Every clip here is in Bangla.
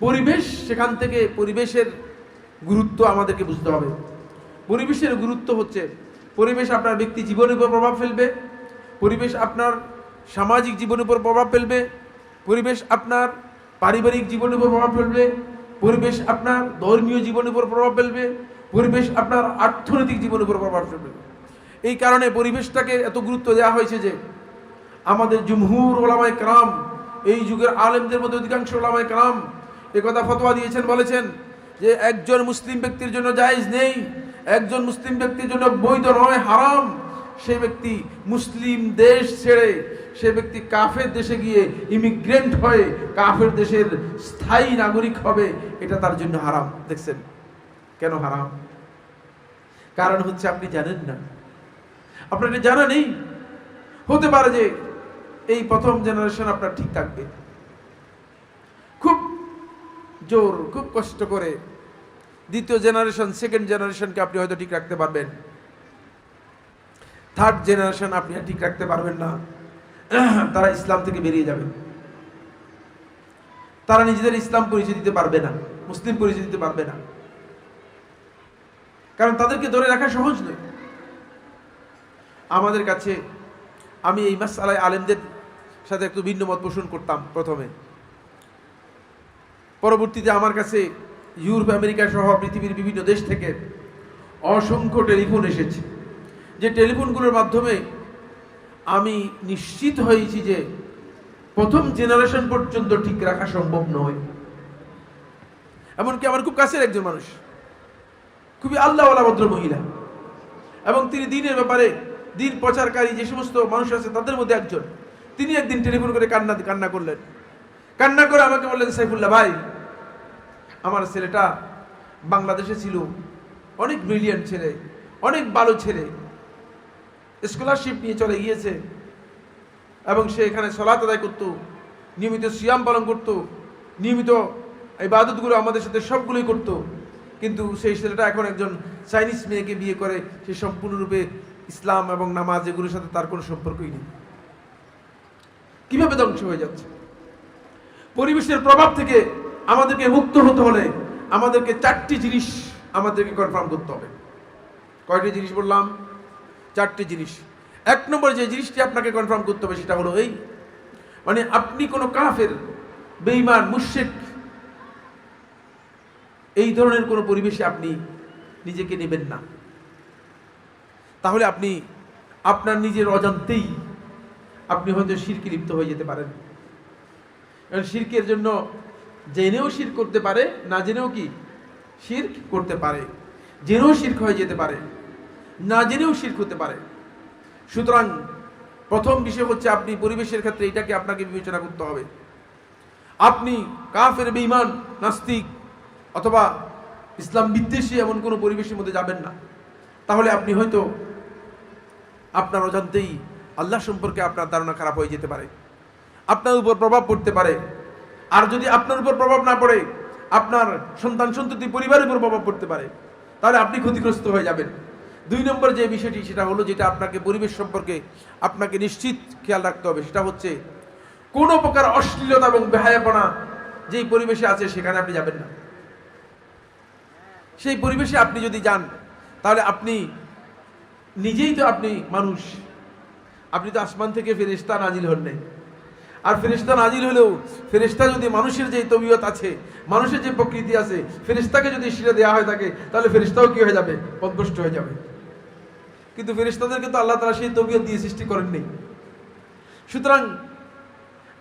পরিবেশ, সেখান থেকে পরিবেশের গুরুত্ব আমাদেরকে বুঝতে হবে। পরিবেশের গুরুত্ব হচ্ছে, পরিবেশ আপনার ব্যক্তি জীবনের উপর প্রভাব ফেলবে, পরিবেশ আপনার সামাজিক জীবনের উপর প্রভাব ফেলবে, পরিবেশ আপনার পারিবারিক জীবনের উপর প্রভাব ফেলবে, পরিবেশ আপনার ধর্মীয় জীবনের উপর প্রভাব ফেলবে, পরিবেশ আপনার অর্থনৈতিক জীবনের উপর প্রভাব ফেলবে। এই কারণে পরিবেশটাকে এত গুরুত্ব দেওয়া হয়েছে যে, আমাদের জুমহুর ওলামায় কালাম এই যুগের আলেমদের মধ্যে অধিকাংশ ওলামায় কালাম কথা ফতোয়া দিয়েছেন, বলেছেন যে একজন মুসলিম ব্যক্তির জন্য জায়েজ নেই, একজন মুসলিম ব্যক্তির জন্য বৈধ নয়, হারাম। সে ব্যক্তি মুসলিম দেশ ছেড়ে, সে ব্যক্তি কাফের দেশে গিয়ে ইমিগ্রেন্ট হয়ে কাফের দেশের স্থায়ী নাগরিক হবে, এটা তার জন্য হারাম। দেখছেন? কেন হারাম? কারণ হচ্ছে আপনি জানেন না। আপনার এটা জানা নেই। হতে পারে যে এই প্রথম জেনারেশন আপনার ঠিক থাকবে। জোর, খুব কষ্ট করে দ্বিতীয় জেনারেশন সেকেন্ড জেনারেশনকে আপনি হয়তো ঠিক রাখতে পারবেন। থার্ড জেনারেশন আপনি আর ঠিক রাখতে পারবেন না। তারা ইসলাম থেকে বেরিয়ে যাবে। তারা নিজেদের ইসলাম পরিচয় দিতে পারবে না, মুসলিম পরিচয় দিতে পারবে না। কারণ তাদেরকে ধরে রাখা সহজ নয়। আমাদের কাছে আমি এই মাস আলাই আলেমদের সাথে একটু ভিন্ন মত পোষণ করতাম প্রথমে। পরবর্তীতে আমার কাছে ইউরোপ, আমেরিকা সহ পৃথিবীর বিভিন্ন দেশ থেকে অসংখ্য টেলিফোন এসেছে। যে টেলিফোনগুলোর মাধ্যমে আমি নিশ্চিত হয়েছি যে প্রথম জেনারেশন পর্যন্ত ঠিক রাখা সম্ভব নয়। এমনকি আমার খুব কাছের একজন মানুষ, খুবই আল্লাহওয়ালা ভদ্র মহিলা, এবং তিনি দিনের ব্যাপারে দিন প্রচারকারী যে সমস্ত মানুষ আছে তাদের মধ্যে একজন। তিনি একদিন টেলিফোন করে কান্না কান্না করলেন। কান্না করে আমাকে বললেন, সাইফুল্লাহ ভাই, আমার ছেলেটা বাংলাদেশে ছিল। অনেক ব্রিলিয়ান্ট ছেলে, অনেক ভালো ছেলে। স্কলারশিপ নিয়ে চলে গিয়েছে এবং সে এখানে সলাত আদায় করতো, নিয়মিত সিয়াম পালন করতো, নিয়মিত এই বাদতগুলো আমাদের সাথে সবগুলোই করতো। কিন্তু সেই ছেলেটা এখন একজন চাইনিজ মেয়েকে বিয়ে করে, সে সম্পূর্ণরূপে ইসলাম এবং নামাজ এগুলোর সাথে তার কোনো সম্পর্কই নেই। কীভাবে ধ্বংস হয়ে যাচ্ছে? পরিবেশের প্রভাব থেকে আমাদেরকে মুক্ত হতে হলে আমাদেরকে চারটি জিনিস আমাদেরকে কনফার্ম করতে হবে। কয়টি জিনিস বললাম? চারটি জিনিস। এক নম্বর যে জিনিসটি আপনাকে কনফার্ম করতে হবে সেটা হলো এই মানে আপনি কোনো কাফের বেইমান মুশেক এই ধরনের কোনো পরিবেশে আপনি নিজেকে নেবেন না। তাহলে আপনি আপনার নিজের অজান্তেই আপনি হয়তো শিরকে লিপ্ত হয়ে যেতে পারেন। কারণ শিরকের জন্য জেনেও শির করতে পারে, না জেনেও কি? শির করতে পারে। জেনেও শির্ক হয়ে যেতে পারে, না জেনেও শির্ক হতে পারে। সুতরাং প্রথম বিষয় হচ্ছে আপনি পরিবেশের ক্ষেত্রে এটাকে আপনাকে বিবেচনা করতে হবে। আপনি কাফের, বেঈমান, নাস্তিক অথবা ইসলাম বিদ্বেষী এমন কোনো পরিবেশের মধ্যে যাবেন না। তাহলে আপনি হয়তো আপনার অজান্তেই আল্লাহ সম্পর্কে আপনার ধারণা খারাপ হয়ে যেতে পারে। আপনার উপর প্রভাব পড়তে পারে। আর যদি আপনার উপর প্রভাব না পড়ে, আপনার সন্তান সন্ততি পরিবারের উপর প্রভাব পড়তে পারে, তাহলে আপনি ক্ষতিগ্রস্ত হয়ে যাবেন। দুই নম্বর যে বিষয়টি, সেটা হলো যেটা আপনাকে পরিবেশ সম্পর্কে আপনাকে নিশ্চিত খেয়াল রাখতে হবে। সেটা হচ্ছে, কোনো প্রকার অশ্লীলতা এবং বেহায়াপনা যেই পরিবেশে আছে, সেখানে আপনি যাবেন না। সেই পরিবেশে আপনি যদি যান, তাহলে আপনি নিজেই তো আপনি মানুষ। আপনি তো আসমান থেকে ফেরিস্তা নাজিল হন নাই। আর ফেরিস্তা নাজিল হলেও ফেরিস্তা যদি মানুষের যে তবিয়ত আছে, মানুষের যে প্রকৃতি আছে ফেরিস্তাকে যদি শিরে দেওয়া হয় থাকে, তাহলে ফেরিস্তাও কি হয়ে যাবে? পদভষ্ট হয়ে যাবে। কিন্তু ফেরিস্তাদেরকে তো আল্লাহ তারা সেই তবিয়ত দিয়ে সৃষ্টি করেননি। সুতরাং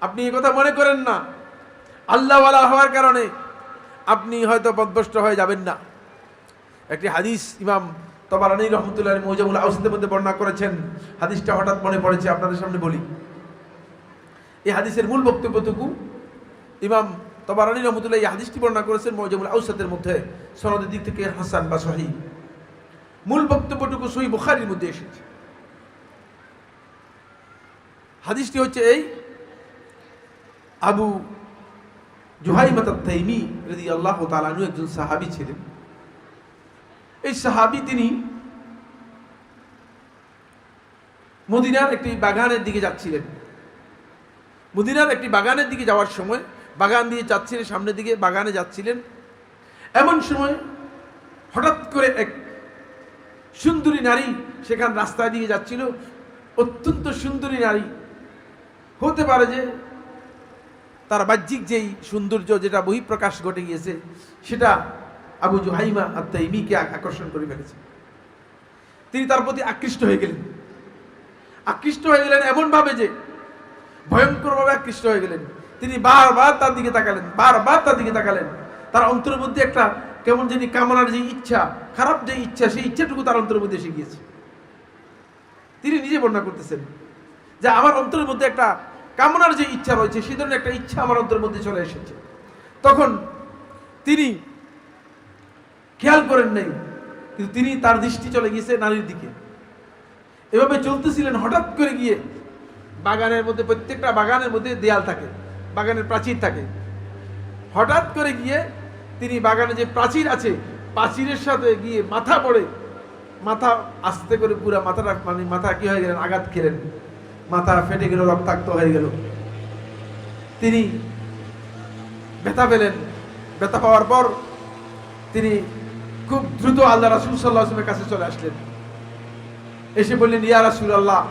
আপনি এ কথা মনে করেন না। আল্লাহওয়ালা হওয়ার কারণে আপনি হয়তো পদভষ্ট হয়ে যাবেন না। একটি হাদিস ইমাম তবারানি রহমতুল্লাহ মৌজামুল আউসিদের মধ্যে বর্ণনা করেছেন। হাদিসটা হঠাৎ মনে পড়েছে, আপনাদের সামনে বলি। এই হাদিসের মূল বক্তব্যটুকু ইমাম তবারানি রহমতুল্লাহ এই হাদিসটি বর্ণনা করেছেন মৌজামুল আউসাদের মধ্যে, সনদের দিক থেকে হাসান বা সহি মূল বক্তব্যটুকু সহি বুখারির মধ্যে এসেছে। হাদিসটি হচ্ছে এই, আবু জুহাইমাত তাইমি রদি আল্লাহ তালানু একজন সাহাবি ছিলেন। এই সাহাবি তিনি মদিনার একটি বাগানের দিকে যাচ্ছিলেন। মদিনার একটি বাগানের দিকে যাওয়ার সময় বাগান দিয়ে যাচ্ছিলেন, সামনের দিকে বাগানে যাচ্ছিলেন। এমন সময় হঠাৎ করে এক সুন্দরী নারী সেখান রাস্তা দিয়ে যাচ্ছিল। অত্যন্ত সুন্দরী নারী। হতে পারে যে তার বাহ্যিক যেই সৌন্দর্য যেটা বহিঃপ্রকাশ ঘটে গিয়েছে, সেটা আবু জুহাইমা আত্মাইমিকে আকর্ষণ করে ফেলেছে। তিনি তার প্রতি আকৃষ্ট হয়ে গেলেন। আকৃষ্ট হয়ে গেলেন এমনভাবে যে ভয়ঙ্করভাবে আকৃষ্ট হয়ে গেলেন। তিনি বারবার তার দিকে তাকালেন, বারবার তার দিকে তাকালেন। তার অন্তরের একটা কেমন জানি কামনার যে ইচ্ছা, খারাপ যে ইচ্ছা, সেই ইচ্ছাটুকু তার অন্তরের মধ্যে এসে গিয়েছে। তিনি নিজে বর্ণনা করতেছেন যে আমার অন্তরের মধ্যে একটা কামনার যে ইচ্ছা রয়েছে, সেই ধরনের একটা ইচ্ছা আমার অন্তরের মধ্যে চলে এসেছে। তখন তিনি খেয়াল করেন নাই, কিন্তু তিনি তার দৃষ্টি চলে গিয়েছে নারীর দিকে। এভাবে চলতেছিলেন হঠাৎ করে গিয়ে বাগানের মধ্যে, প্রত্যেকটা বাগানের মধ্যে দেয়াল থাকে, বাগানের প্রাচীর থাকে। হঠাৎ করে গিয়ে তিনি বাগানে যে প্রাচীর আছে, প্রাচীরের সাথে গিয়ে মাথা পড়ে, মাথা আস্তে করে পুরা মাথাটা মানে মাথা কি হয়ে গেলেন? আঘাত খেলেন। মাথা ফেটে গেল, রক্তাক্ত হয়ে গেল। তিনি ব্যথা পেলেন। ব্যথা পাওয়ার পর তিনি খুব দ্রুত আল্লাহ রাসুল সাল্লাহ আসলামের কাছে চলে আসলেন। এসে বললেন, ইয়া রাসুল আল্লাহ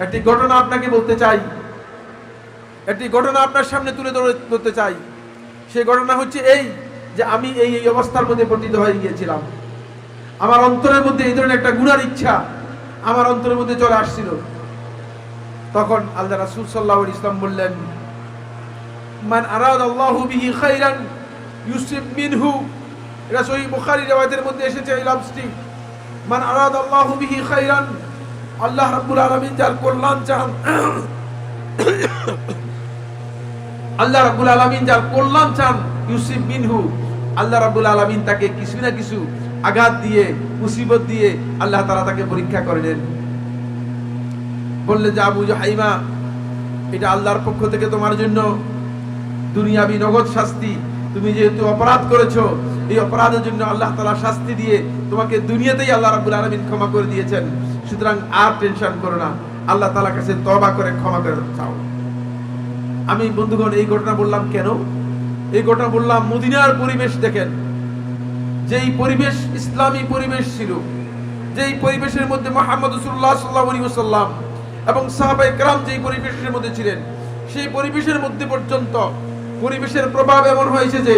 একটি ঘটনা আপনাকে বলতে চাই। একটি ঘটনা আপনার সামনে তুলে ধরে- ধরতে চাই। সেই ঘটনা হচ্ছে এই যে আমি এই এই অবস্থার মধ্যে পতিত হয়ে গিয়েছিলাম। আমার অন্তরের মধ্যে এই ধরনের একটা গুণার ইচ্ছা আমার অন্তরের মধ্যে চলে আসছিল। তখন আল্লাহ রাসূল আলাইহি ইসলাম বললেন, মান আরাদ আল্লাহু বিহি খাইরান ইউসিব মিনহু। এটা সহি বুখারী riwayতের মধ্যে এসেছে এই লাফজটি মান আরাদ আল্লাহু বিহি খাইরান আল্লাহ রাব্বুল আলামিন যার কল্যাণ চান, আল্লাহ রাব্বুল আলামিন যার কল্যাণ চান ইউসিব মিনহু আল্লাহ রাব্বুল আলামিন তাকে কিছু না কিছু আঘাত দিয়ে, মুসিবত দিয়ে আল্লাহ তাআলা তাকে পরীক্ষা করে নেন বললে যে, আবু হাইমা এটা আল্লাহর পক্ষ থেকে তোমার জন্য দুনিয়াবি নগদ শাস্তি। তুমি যেহেতু অপরাধ করেছ, এই অপরাধের জন্য আল্লাহ তাআলা শাস্তি দিয়ে তোমাকে দুনিয়াতেই আল্লাহ রাব্বুল আলামিন ক্ষমা করে দিয়েছেন। সুতরাং আর টেনশন করো না। আল্লাহ তালা কাছে তওবা করে ক্ষমা করে চাও আমি বন্ধুগণ, এই ঘটনা বললাম কেন? এই ঘটনা বললাম মদিনার পরিবেশ দেখেন। যেই পরিবেশ ইসলামী পরিবেশ ছিল, যেই পরিবেশের মধ্যে মোহাম্মদ রসুল্লাহ সাল্লাহ এবং সাহাবাই কালাম যেই পরিবেশের মধ্যে ছিলেন, সেই পরিবেশের মধ্যে পর্যন্ত পরিবেশের প্রভাব এমন হয়েছে যে,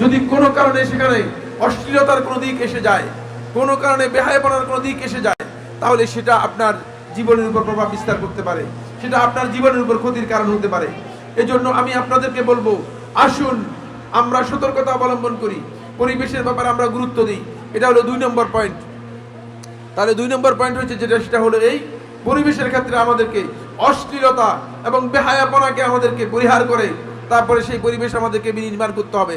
যদি কোনো কারণে সেখানে অশ্লীলতার কোনো দিক এসে যায়, কোনো কারণে বেহায়পনার কোনো দিক এসে যায় তাহলে সেটা আপনার জীবনের উপর প্রভাব বিস্তার করতে পারে। সেটা আপনার জীবনের উপর ক্ষতির কারণ হতে পারে। এজন্য আমি আপনাদেরকে বলব, আসুন, আমরা সতর্কতা অবলম্বন করি। পরিবেশের ব্যাপারে আমরা গুরুত্ব দিই। এটা হলো দুই নম্বর পয়েন্ট তাহলে দুই নম্বর পয়েন্ট হচ্ছে যেটা, সেটা হলো এই, পরিবেশের ক্ষেত্রে আমাদেরকে অশ্লীলতা এবং বেহায়াপনাকে আমাদেরকে পরিহার করে, তারপরে সেই পরিবেশ আমাদেরকে বিনির্মাণ করতে হবে।